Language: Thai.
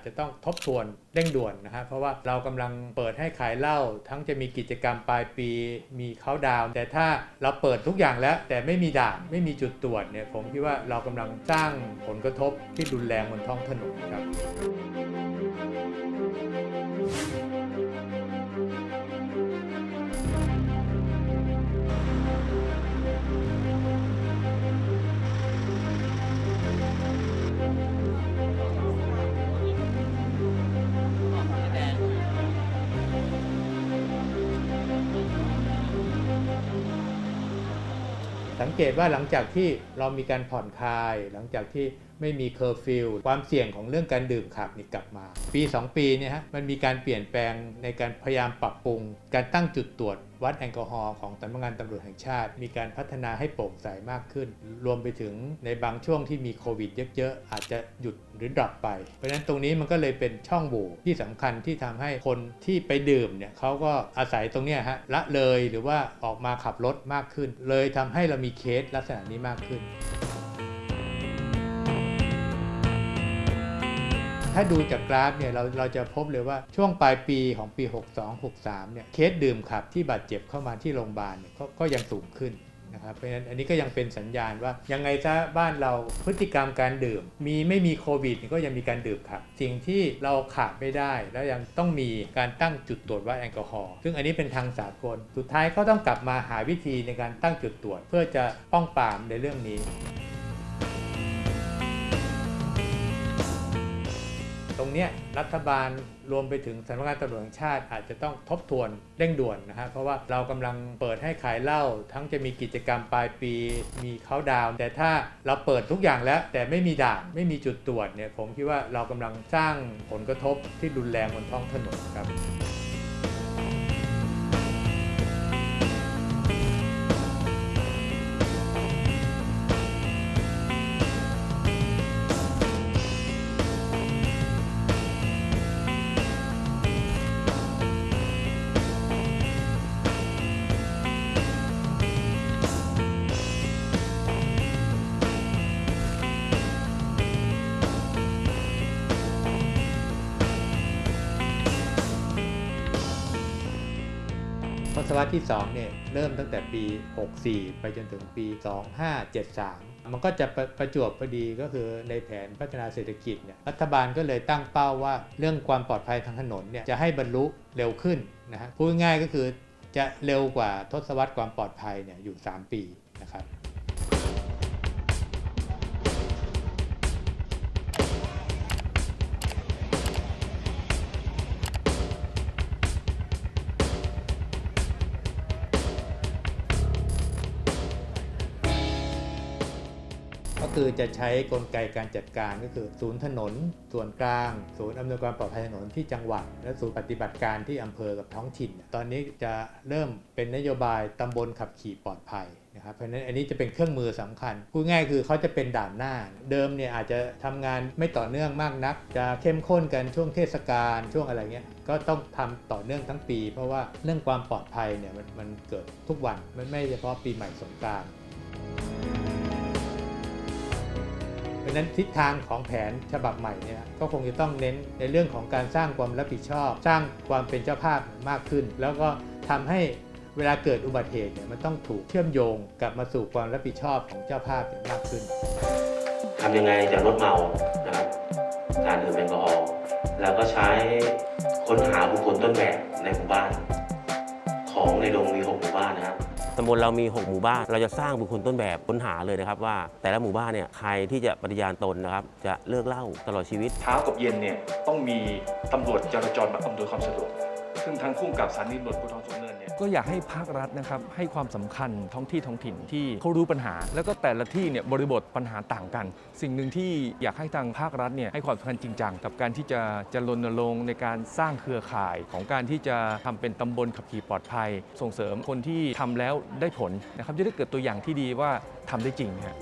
จจะต้องทบทวนเร่งด่วนนะฮะเพราะว่าเรากำลังเปิดให้ขายเหล้าทั้งจะมีกิจกรรมปลายปีมีเขาดาวแต่ถ้าเราเปิดทุกอย่างแล้ว แต่ไม่มีด่านไม่มีจุดตรวจเนี่ยผมคิดว่าเรากำลังสร้างผลกระทบที่รุนแรงบนท้องถนนครับ สังเกตว่าหลังจากที่เรามีการผ่อนคลายหลังจากที่ ไม่มีเคอร์ฟิวความเสี่ยงของเรื่องการดื่มขับนี่กลับมา ปี 2 ปีเนี่ยฮะมันมีการเปลี่ยนแปลงในการพยายามปรับปรุง การตั้งจุดตรวจวัดแอลกอฮอล์ของสำนักงานตำรวจแห่งชาติ มีการพัฒนาให้โปร่งใสมากขึ้น รวมไปถึงในบางช่วงที่มีโควิดเยอะๆอาจจะหยุดหรือดรอปไป เพราะฉะนั้นตรงนี้มันก็เลยเป็นช่องโหว่ที่สำคัญที่ทำให้คนที่ไปดื่มเนี่ยเขาก็อาศัยตรงเนี้ยฮะละเลยหรือว่าออกมาขับรถมากขึ้น เลยทำให้เรามีเคสลักษณะนี้มากขึ้น ถ้าดูจากกราฟเนี่ยเราเราจะพบเลยว่าช่วงปลายปีของปี 62-63เนี่ยเคสดื่มขับที่บาดเจ็บเข้ามาที่โรงพยาบาลเนี่ยก็ก็ยังสูงขึ้นนะครับเพราะฉะนั้นอันนี้ก็ยังเป็นสัญญาณว่ายังไงซะบ้านเราพฤติกรรมการดื่ม มีไม่มีโควิดก็ยังมีการดื่มขับสิ่งที่เราขาดไม่ได้ แล้วยังต้องมีการตั้งจุดตรวจวัดแอลกอฮอล์ซึ่งอันนี้เป็นทางสากล สุดท้ายเขาต้องกลับมาหาวิธีในการตั้งจุดตรวจ เพื่อจะป้องปรามในเรื่องนี้ ตรงนี้รัฐบาลรวมไปถึงสำนักงานตำรวจแห่งชาติอาจจะต้องทบทวนเร่งด่วนนะฮะเพราะว่าเรากำลังเปิดให้ขายเหล้าทั้งจะมีกิจกรรมปลายปีมีเขาดาวแต่ถ้าเราเปิดทุกอย่างแล้ว แต่ไม่มีด่านไม่มีจุดตรวจเนี่ยผมคิดว่าเรากำลังสร้างผลกระทบที่รุนแรงบนท้องถนนครับ ศวรรษที่2เนี่ยเริ่มตั้งแต่ปี 64 ไปจนถึงปี 2573 มันก็จะประประจวบพอดีก็คือในแผนพัฒนาเศรษฐกิจเนี่ยรัฐบาลก็เลยตั้งเป้าว่าเรื่องความปลอดภัยทางถนนเนี่ยจะให้บรรลุเร็วขึ้นนะฮะพูดง่ายก็คือจะเร็วกว่าทศวรรษความปลอดภัยเนี่ยอยู่ 3 ปีนะครับ คือจะใช้กลไกการจัดการก็คือ ศูนย์ถนน ส่วนกลาง ศูนย์อำนวยความปลอดภัยถนนที่จังหวัด และศูนย์ปฏิบัติการที่อำเภอกับท้องถิ่น ตอนนี้จะเริ่มเป็นนโยบายตำบลขับขี่ปลอดภัยนะครับเพราะฉะนั้นอันนี้จะเป็นเครื่องมือสำคัญพูดง่ายคือเขาจะเป็นด่านหน้า เดิมเนี่ยอาจจะทำงานไม่ต่อเนื่องมากนัก จะเข้มข้นกันช่วงเทศกาลช่วงอะไรเงี้ยก็ต้องทำต่อเนื่องทั้งปี เพราะว่าเรื่องความปลอดภัยเนี่ยมันมันเกิดทุกวันมันไม่เฉพาะปีใหม่สงกรานต์ ราะนั้นทิศทางของแผนฉบับใหม่เนี่ยก็คงจะต้องเน้นในเรื่องของการสร้างความรับผิดชอบ สร้างความเป็นเจ้าภาพมากขึ้น แล้วก็ทำให้เวลาเกิดอุบัติเหตุเนี่ยมันต้องถูกเชื่อมโยงกลับมาสู่ความรับผิดชอบของเจ้าภาพมากขึ้นทำยังไงจะลดเมานะครับการดื่มแอลกอฮอล์แล้วก็ใช้ค้นหาบุคคลต้นแบบในหมู่บ้าน ของในดงมีหกหมู่บ้านนะครับำบลเรามี 6 หมู่บ้าน เราจะสร้างบุคคลต้นแบบค้นหาเลยนะครับว่า แต่ละหมู่บ้านเนี่ยใครที่จะปฏิญาณตนนะครับจะเลิกเหล้าตลอดชีวิต เช้ากับเย็นเนี่ยต้องมีตำรวจจราจรมาอำนวยความสะดวก ซึ่งทางคู่กับสถานีตำรวจภูธรสูงเนิน เนี่ยก็อยากให้ภาครัฐนะครับให้ความสำคัญท้องที่ท้องถิ่นที่เขารู้ปัญหา แล้วก็แต่ละที่เนี่ยบริบทปัญหาต่างกัน สิ่งหนึ่งที่อยากให้ทางภาครัฐเนี่ยให้ความสำคัญจริงจังกับการที่จะจะรณรงค์ในการสร้างเครือข่ายของการที่จะทำเป็นตำบลขับขี่ปลอดภัย ส่งเสริมคนที่ทำแล้วได้ผลนะครับจะได้เกิดตัวอย่างที่ดีว่าทำได้จริงนะฮะ